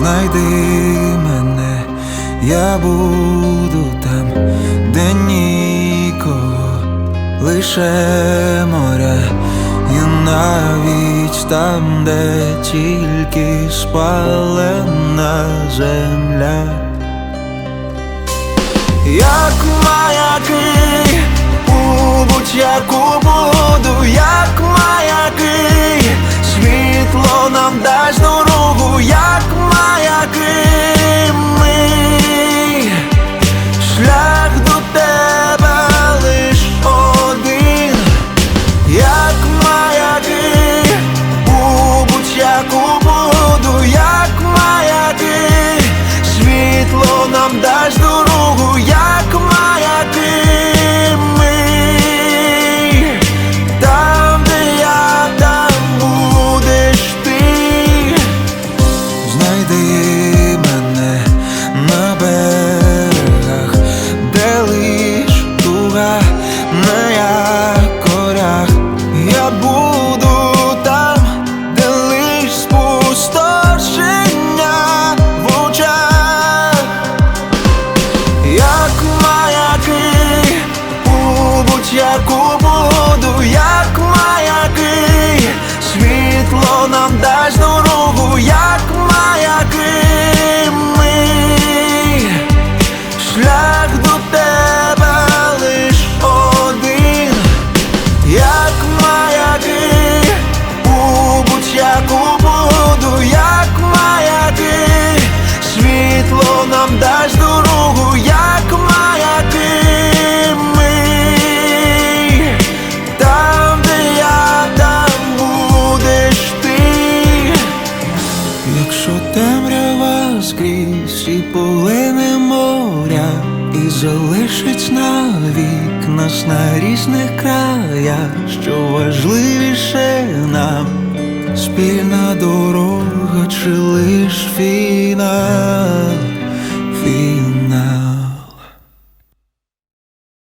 знайди мене, я буду там, де нікого, лише моря, і навіть там, де тільки спалена земля. Як маяки у будь-яку дорогу, як маяки у будь-яку буду, як маяки, світло нам дасть дорогу, скрізь і полине моря, і залишить навік нас на різних краях, що важливіше нам спільна дорога чи лиш фінал.